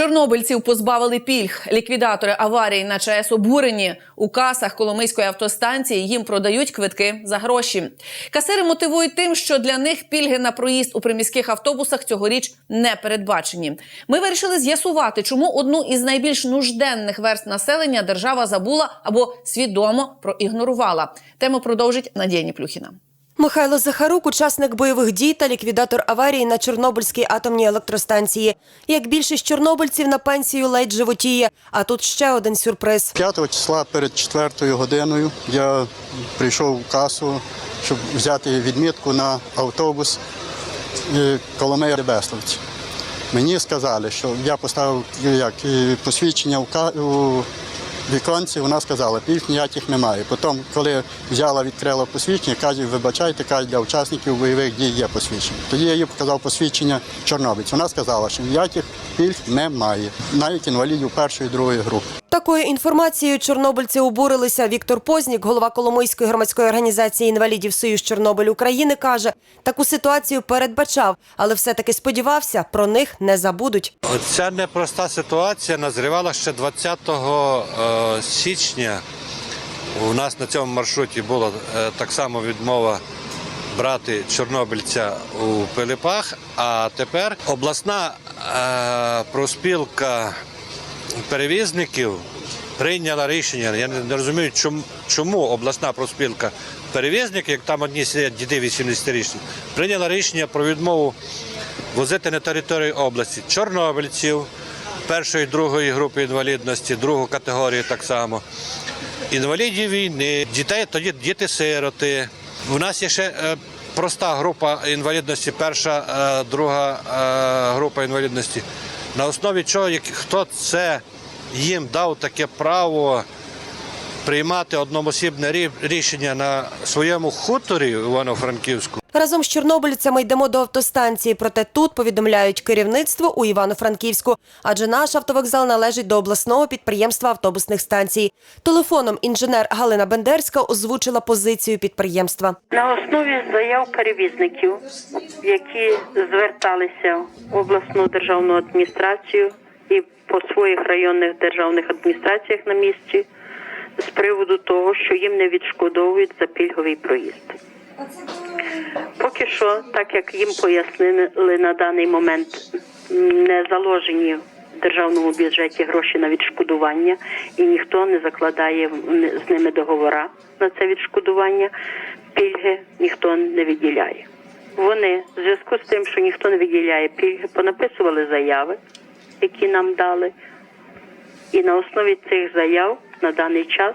Чорнобильців позбавили пільг. Ліквідатори аварії на ЧАЕС обурені. У касах Коломийської автостанції їм продають квитки за гроші. Касири мотивують тим, що для них пільги на проїзд у приміських автобусах цьогоріч не передбачені. Ми вирішили з'ясувати, чому одну із найбільш нужденних верст населення держава забула або свідомо проігнорувала. Тему продовжить Надія Ніплюхіна. Михайло Захарук, учасник бойових дій та ліквідатор аварії на Чорнобильській атомній електростанції. Як більшість чорнобильців на пенсію ледь животіє. А тут ще один сюрприз. 5 числа перед 4 годиною я прийшов в касу, щоб взяти відмітку на автобус е, Коломия Бесловці. Мені сказали, що я поставив як, посвідчення в віконці, вона сказала, пільг ніяких немає. Потім, коли взяла, відкрила посвідчення, каже, вибачайте, каже, для учасників бойових дій є посвідчення. Тоді я їй показав посвідчення Чорнобиць. Вона сказала, що ніяких пільг немає, навіть інвалідів першої і другої групи. Такою інформацією чорнобильці обурилися. Віктор Познік, голова Коломийської громадської організації інвалідів Союз Чорнобиль України, каже, таку ситуацію передбачав, але все-таки сподівався, про них не забудуть. Ця непроста ситуація назрівала ще 20 е, січня. У нас на цьому маршруті була е, так само відмова брати чорнобильця у Пилипах. А тепер обласна е, проспілка перевізників прийняла рішення. Я не розумію, чому, обласна проспілка перевізників, як там одні сидять діди 80-річні, прийняла рішення про відмову возити на територію області чорнобильців першої, другої групи інвалідності, другу категорію так само, інвалідів війни, дітей, тоді діти-сироти. У нас є ще е, проста група інвалідності, перша, е, друга е, група інвалідності. На основі чого, хто це їм дав таке право приймати одноосібне рі- рішення на своєму хуторі Івано-Франківську. Разом з чорнобильцями йдемо до автостанції. Проте тут повідомляють керівництво у Івано-Франківську, адже наш автовокзал належить до обласного підприємства автобусних станцій. Телефоном інженер Галина Бендерська озвучила позицію підприємства. На основі заяв перевізників, які зверталися в обласну державну адміністрацію і по своїх районних державних адміністраціях на місці, з приводу того, що їм не відшкодовують за пільговий проїзд. Поки що, так як їм пояснили на даний момент, не заложені в державному бюджеті гроші на відшкодування, і ніхто не закладає з ними договора на це відшкодування. Пільги ніхто не виділяє. Вони в зв'язку з тим, що ніхто не виділяє пільги, понаписували заяви, які нам дали. І на основі цих заяв на даний час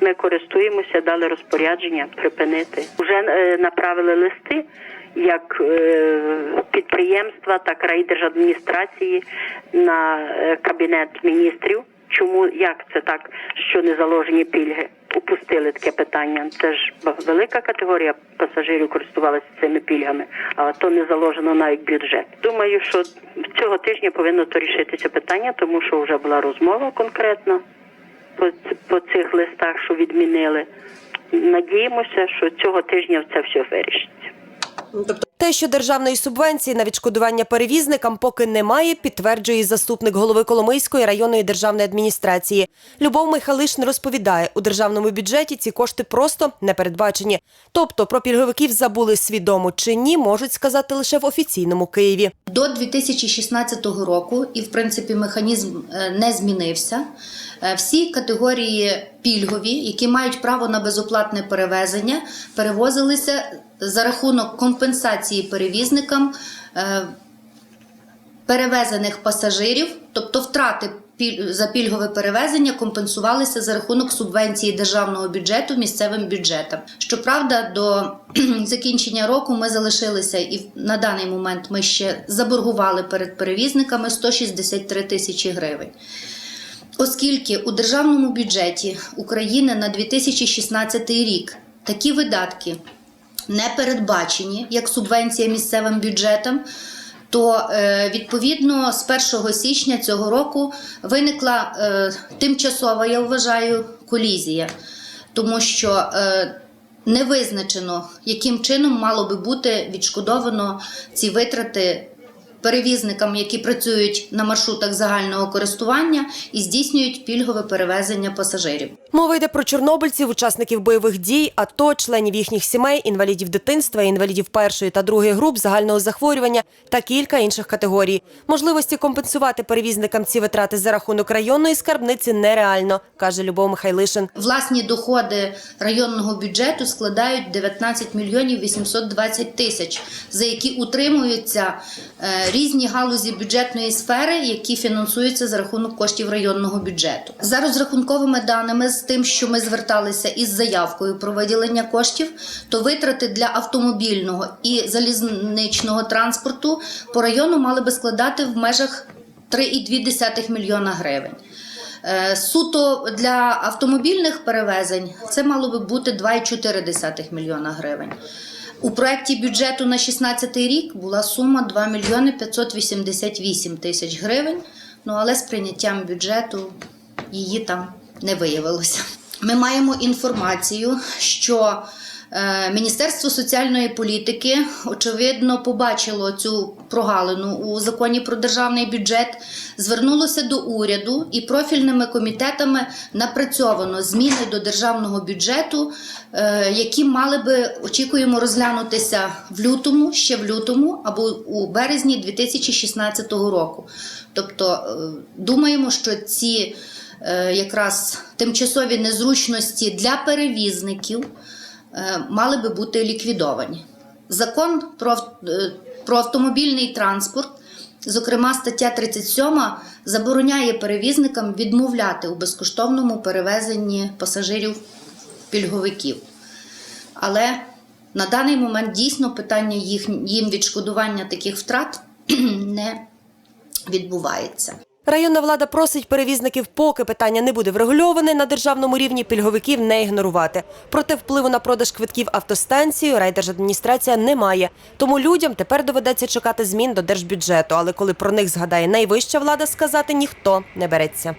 ми користуємося, дали розпорядження припинити. Вже е, направили листи як е, підприємства, так райдержадміністрації на е, кабінет міністрів. Чому як це так, що не заложені пільги? Упустили таке питання. Це ж велика категорія пасажирів користувалася цими пільгами, а то не заложено навіть бюджет. Думаю, що цього тижня повинно то рішитися питання, тому що вже була розмова конкретно по, по цих листах, що відмінили. Надіємося, що цього тижня це все вирішиться. Те, що державної субвенції на відшкодування перевізникам поки немає, підтверджує заступник голови Коломийської районної державної адміністрації. Любов Михалишин розповідає, у державному бюджеті ці кошти просто не передбачені. Тобто про пільговиків забули свідомо чи ні, можуть сказати лише в офіційному Києві. До 2016 року, і в принципі механізм е, не змінився. Е, Всі категорії пільгові, які мають право на безоплатне перевезення, перевозилися за рахунок компенсації перевізникам е, перевезених пасажирів, тобто втрати за пільгове перевезення компенсувалися за рахунок субвенції державного бюджету місцевим бюджетам. Щоправда, до закінчення року ми залишилися, і на даний момент ми ще заборгували перед перевізниками 163 тисячі гривень. Оскільки у державному бюджеті України на 2016 рік такі видатки не передбачені як субвенція місцевим бюджетам, то е, відповідно з 1 січня цього року виникла е, тимчасова, я вважаю, колізія, тому що е, не визначено, яким чином мало би бути відшкодовано ці витрати перевізникам, які працюють на маршрутах загального користування і здійснюють пільгове перевезення пасажирів. Мова йде про чорнобильців, учасників бойових дій, АТО, членів їхніх сімей, інвалідів дитинства, інвалідів першої та другої груп загального захворювання та кілька інших категорій. Можливості компенсувати перевізникам ці витрати за рахунок районної скарбниці нереально, каже Любов Михайлишин. Власні доходи районного бюджету складають 19 мільйонів 820 тисяч, за які утримуються е, різні галузі бюджетної сфери, які фінансуються за рахунок коштів районного бюджету. За розрахунковими даними з тим, що ми зверталися із заявкою про виділення коштів, то витрати для автомобільного і залізничного транспорту по району мали би складати в межах 3,2 мільйона гривень. Е, Суто для автомобільних перевезень це мало би бути 2,4 мільйона гривень. У проєкті бюджету на 2016 рік була сума 2 мільйони 588 тисяч гривень, ну але з прийняттям бюджету її там не виявилося. Ми маємо інформацію, що е, Міністерство соціальної політики очевидно побачило цю прогалину у законі про державний бюджет, звернулося до уряду і профільними комітетами напрацьовано зміни до державного бюджету, е, які мали би очікуємо розглянутися в лютому, ще в лютому або у березні 2016 року. Тобто е, думаємо, що ці якраз тимчасові незручності для перевізників е, мали би бути ліквідовані. Закон про, е, автомобільний транспорт, зокрема стаття 37, забороняє перевізникам відмовляти у безкоштовному перевезенні пасажирів пільговиків. Але на даний момент дійсно питання їх, їм відшкодування таких втрат не відбувається. Районна влада просить перевізників, поки питання не буде врегульоване на державному рівні, пільговиків не ігнорувати. Проте впливу на продаж квитків автостанції райдержадміністрація не має. Тому людям тепер доведеться чекати змін до держбюджету. Але коли про них згадає найвища влада, сказати ніхто не береться.